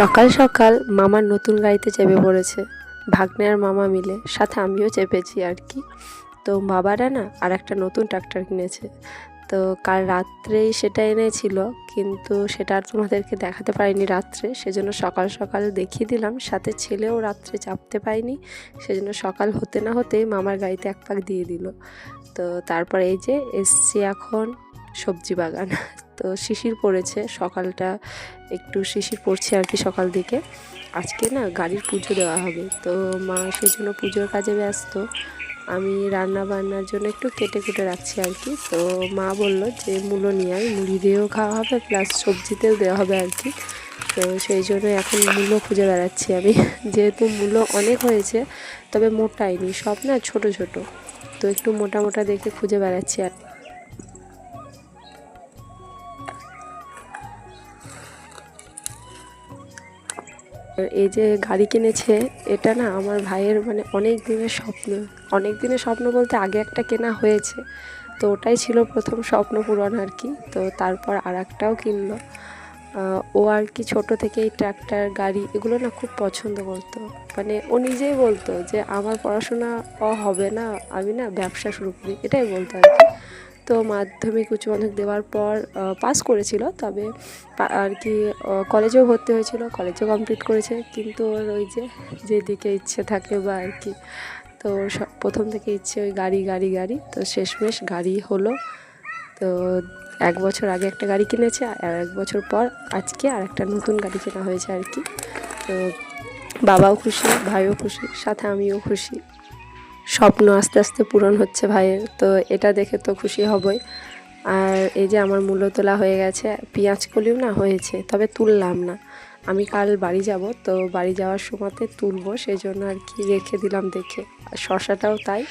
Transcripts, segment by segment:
সকাল সকাল মামার নতুন গাড়িতে চেপে পড়েছে। ভাগ্নে আর মামা মিলে। সাথে আমিও চেপেছি আর কি। তো বাবারা না আর একটা নতুন ট্রাক্টর কিনেছে। তো কাল রাত্রেই সেটা এনেছিল, কিন্তু সেটা আর তোমাদেরকে দেখাতে পারিনি রাত্রে। সেজন্য সকাল সকাল দেখিয়ে দিলাম। সাথে ছেলেও রাত্রে চাপতে পারিনি সেজন্য সকাল হতে না হতেই মামার গাড়িতে এক পাক দিয়ে দিল। তো তারপর এই যে এসছি এখন সবজি বাগান। তো শিশির পড়েছে, সকালটা একটু শিশির পড়ছে আর কি সকাল দিকে। আজকে না গাড়ির পুজো দেওয়া হবে, তো মা সেই জন্য পুজোর কাজে ব্যস্ত। আমি রান্না বান্নার জন্য একটু কেটে কেটে রাখছি আর কি, তো মা বলল যে মূলো নিয়ে আয়, মুড়ি দিয়েও খাওয়া হবে প্লাস সবজিতেও দেওয়া হবে আর কি। তো সেই জন্য এখন মূলো খুঁজে বেড়াচ্ছি আমি, যেহেতু মূলো অনেক হয়েছে, তবে মোটাইনি, সব না ছোট ছোট। তো একটু মোটা মোটা দেখে খুঁজে বেড়াচ্ছি আর এই যে গাড়ি কিনেছে, এটা না আমার ভাইয়ের মানে অনেক দিনের স্বপ্ন। অনেক দিনের স্বপ্ন বলতে আগে একটা কেনা হয়েছে, তো ওটাই ছিল প্রথম স্বপ্ন পূরণ আর কি। তো তারপর আর একটাও কিনলো ও আর কি ছোট থেকেই ট্র্যাক্টর গাড়ি এগুলো না খুব পছন্দ করতো। মানে ও নিজেই বলতো যে, আমার পড়াশোনা হবে না, আমি না ব্যবসা শুরু করি। এটাই বলতো আর কি। তো মাধ্যমিক উচ্চ মাধ্যমিক দেওয়ার পর পাস করেছিল। তবে আর কি কলেজেও ভর্তি হয়েছিল কলেজও কমপ্লিট করেছে। কিন্তু ওর ওই যে, যেদিকে ইচ্ছে থাকে বা আর কি, তো প্রথম থেকে ইচ্ছে ওই গাড়ি গাড়ি গাড়ি। তো শেষমেশ গাড়ি হলো। তো এক বছর আগে একটা গাড়ি কিনেছে, আর এক বছর পর আজকে আর একটা নতুন গাড়ি কেনা হয়েছে আর কি। তো বাবাও খুশি, ভাইও খুশি, সাথে আমিও খুশি। স্বপ্ন আস্তে আস্তে পূরণ হচ্ছে ভাইয়ের তো এটা দেখে তো খুশি হবই। আর এই যে আমার মূল্য তোলা হয়ে গেছে, পেঁয়াজ কলিও না হয়েছে, তবে তুললাম না। আমি কাল বাড়ি যাব, তো বাড়ি যাওয়ার সময়তে তুলবো সেই জন্য আর কি রেখে দিলাম দেখে। আর শশাটাও তাই,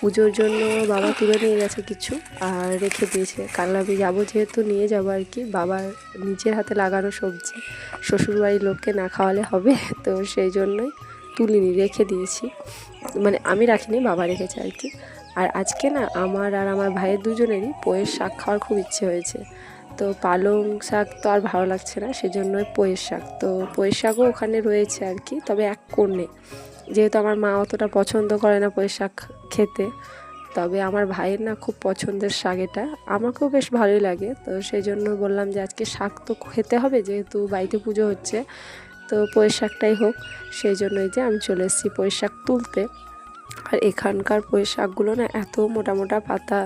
পুজোর জন্য বাবা তুলে নিয়ে গেছে কিছু, আর রেখে দিয়েছে। কাল আমি যাব যেহেতু, নিয়ে যাব আর কি। বাবার নিজের হাতে লাগানো সবজি, শ্বশুরবাড়ির লোককে না খাওয়ালে হবে, তো সেই জন্যই তুলিনি, রেখে দিয়েছি। মানে আমি রাখিনি, বাবা রেখেছে আর কি। আর আজকে না আমার আর আমার ভাইয়ের দুজনেরই পোয়ের শাক খাওয়ার খুব ইচ্ছে হয়েছে। তো পালং শাক তো আর ভালো লাগছে না, সেজন্যই পোয়ের শাক। তো পোয়ের শাকও ওখানে রয়েছে আর কি, তবে এক কোণে। যেহেতু আমার মা অতটা পছন্দ করে না পোয়ের শাক খেতে, তবে আমার ভাইয়ের না খুব পছন্দের শাক এটা। আমাকেও বেশ ভালোই লাগে, তো সেই জন্য বললাম যে আজকে শাক তো খেতে হবে, যেহেতু বাড়িতে পুজো হচ্ছে। তো শাকটাই হোক, সেই জন্যই যে আমি চলে এসেছি শাক তুলতে। আর এখানকার শাকগুলো না এত মোটা মোটা পাতা,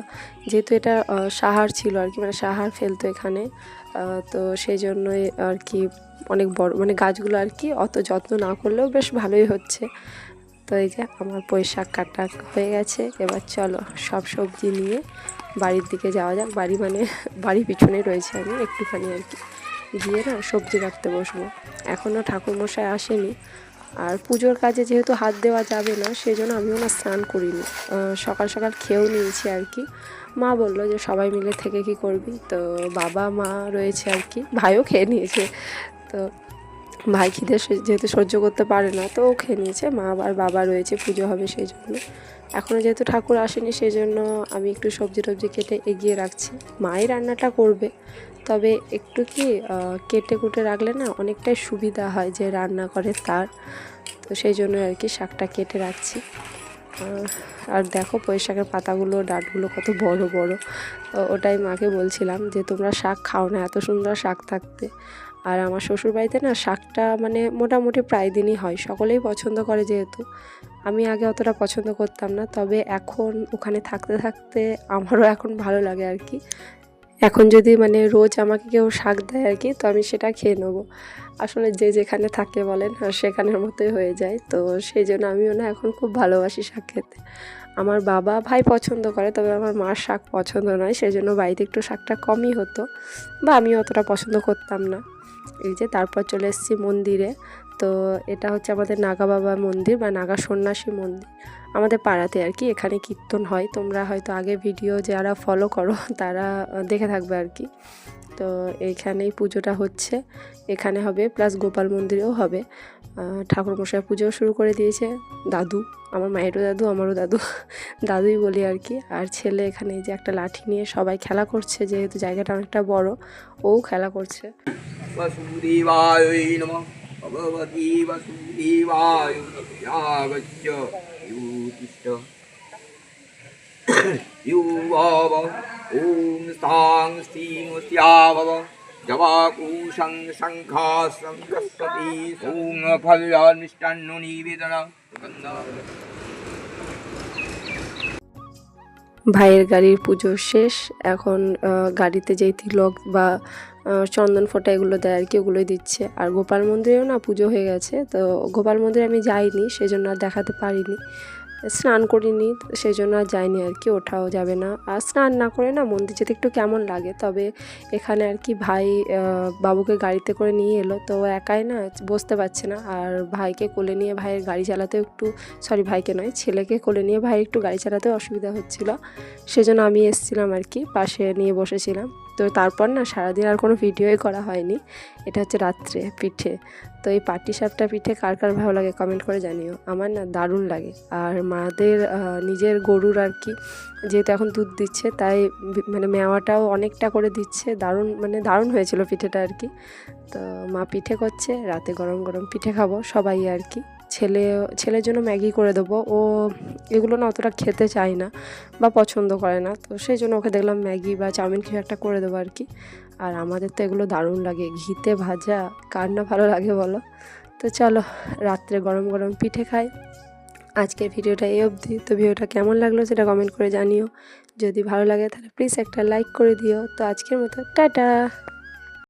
যেহেতু এটা সাহার ছিল আর কি মানে সাহার ফেলতো এখানে তো সেই জন্যই আর কি অনেক বড় মানে গাছগুলো আর কি অত যত্ন না করলেও বেশ ভালোই হচ্ছে। তো এই যে আমার শাক কাটা হয়ে গেছে, এবার চলো সব সবজি নিয়ে বাড়ির দিকে যাওয়া যাক। বাড়ি মানে বাড়ির পিছনে রয়েছে আমি একটুখানি আর কি। গিয়ে না সবজি কাটতে বসবো। এখনও ঠাকুরমশাই আসেনি। আর পুজোর কাজে যেহেতু হাত দেওয়া যাবে না সেই জন্য আমিও না স্নান করিনি। সকাল সকাল খেয়েও নিয়েছি আর কি। মা বলল যে সবাই মিলে থেকে কি করবি? তো বাবা, মা রয়েছে আর কি। ভাইও খেয়ে নিয়েছে। তো ভাই খিদে যেহেতু সহ্য করতে পারে না, তো ও খেয়ে নিয়েছে। মা আর বাবা রয়েছে, পুজো হবে সেই জন্য। এখনও যেহেতু ঠাকুর আসেনি সেই জন্য আমি একটু সবজি টবজি কেটে এগিয়ে রাখছি। মাই রান্নাটা করবে, তবে একটু কি কেটে কুটে রাখলে না অনেকটাই সুবিধা হয় যে রান্না করে তার। তো সেই জন্য আর কি শাকটা কেটে রাখছি। আর দেখো পুঁই শাকের পাতাগুলো, ডাঁটগুলো কত বড় বড়। তো ওটাই মাকে বলছিলাম যে, তোমরা শাক খাও না, এত সুন্দর শাক থাকতে। আর আমার শ্বশুরবাড়িতে না শাকটা মানে মোটামুটি প্রায় দিনই হয়, সকলেই পছন্দ করে যেহেতু। আমি আগে অতটা পছন্দ করতাম না, তবে এখন ওখানে থাকতে থাকতে আমারও এখন ভালো লাগে আর কি। এখন যদি মানে রোজ আমাকে কেউ শাক দেয় আর কি, তো আমি সেটা খেয়ে নেব। আসলে যে যেখানে থাকে বলেন, আর সেখানের মতোই হয়ে যায়। তো সেই জন্য আমিও না এখন খুব ভালোবাসি শাক খেতে। আমার বাবা ভাই পছন্দ করে, তবে আমার মার শাক পছন্দ নয় সেই জন্য বাড়িতে একটু শাকটা কমই হতো। বা আমি অতটা পছন্দ করতাম না। এই যে তারপর চলে এসেছি মন্দিরে। তো এটা হচ্ছে আমাদের নাগা বাবা মন্দির বা নাগা সন্ন্যাসী মন্দির। আমাদের পাড়াতে আর কি, এখানে কীর্তন হয়। তোমরা হয়তো আগে ভিডিও যারা ফলো করো, তারা দেখে থাকবে আর কি। তো এখানেই পুজোটা হচ্ছে। এখানে হবে প্লাস গোপাল মন্দিরেও হবে। ঠাকুর মশাই পুজো শুরু করে দিয়েছে। দাদু, আমার মায়েরও দাদু, আমারও দাদু। দাদুই বলি আর কি। আর ছেলে এখানে যে একটা লাঠি নিয়ে সবাই খেলা করছে, যেহেতু জায়গাটা অনেকটা বড়, ও খেলা করছে। भगवती वसुदेवाय यागच्छ युतिष्ठ युवव ॐ स्थां स्थिं स्यावव जवाकुशं शङ्खासं सरस्वती ॐ फलमिष्टान्नो निवेदन ভাইয়ের গাড়ির পুজো শেষ। এখন গাড়িতে যেই তিলক বা চন্দন ফোটা এগুলো দেয় আর কি, ওগুলোই দিচ্ছে। আর গোপাল মন্দিরেও না পুজো হয়ে গেছে। তো গোপাল মন্দিরে আমি যাইনি, সেজন্য আর দেখাতে পারিনি। স্নান করিনি সেই জন্য আর যাইনি আর কি, ওঠাও যাবে না। আর স্নান না করে না মন্দির যেতে একটু কেমন লাগে? তবে এখানে আর কি ভাই বাবুকে গাড়িতে করে নিয়ে এলো, তো একাই না, বসতে পারছে না। আর ভাইকে কোলে নিয়ে ভাইয়ের গাড়ি চালাতেও একটু সরি ভাইকে নয়, ছেলেকে কোলে নিয়ে ভাই একটু গাড়ি চালাতে অসুবিধা হচ্ছিল। সেজন্য আমি এসেছিলাম আর কি, পাশে নিয়ে বসেছিলাম। তো তারপর না সারাদিন আর কোনো ভিডিওই করা হয়নি। এটা হচ্ছে রাত্রে পিঠে। তো এই পাটি সাপটা পিঠে কার কার ভালো লাগে কমেন্ট করে জানিও। আমার না দারুণ লাগে। আর মাদের নিজের গরুর আর কি যেহেতু এখন দুধ দিচ্ছে, তাই মানে মেওয়াটাও অনেকটা করে দিচ্ছে। দারুণ মানে দারুণ হয়েছিল পিঠেটা আর কি। তো মা পিঠে করছে, রাতে গরম গরম পিঠে খাব, সবাই আর কি। ছেলে, ছেলের জন্য ম্যাগি করে দেবো। ও এগুলো না অতটা খেতে চায় না বা পছন্দ করে না। তো সেই জন্য ওকে দেখলাম ম্যাগি বা চাউমিন কিছু একটা করে দেবো আর কি। আর আমাদের তো এগুলো দারুণ লাগে। ঘিতে ভাজা, কার না ভালো লাগে বলো? তো চলো, রাত্রে গরম গরম পিঠে খাই। আজকের ভিডিওটা এই অবধি। তো ভিডিওটা কেমন লাগল সেটা কমেন্ট করে জানিও। যদি ভালো লাগে তাহলে প্লিজ একটা লাইক করে দিও। তো আজকের মতো, টাটা!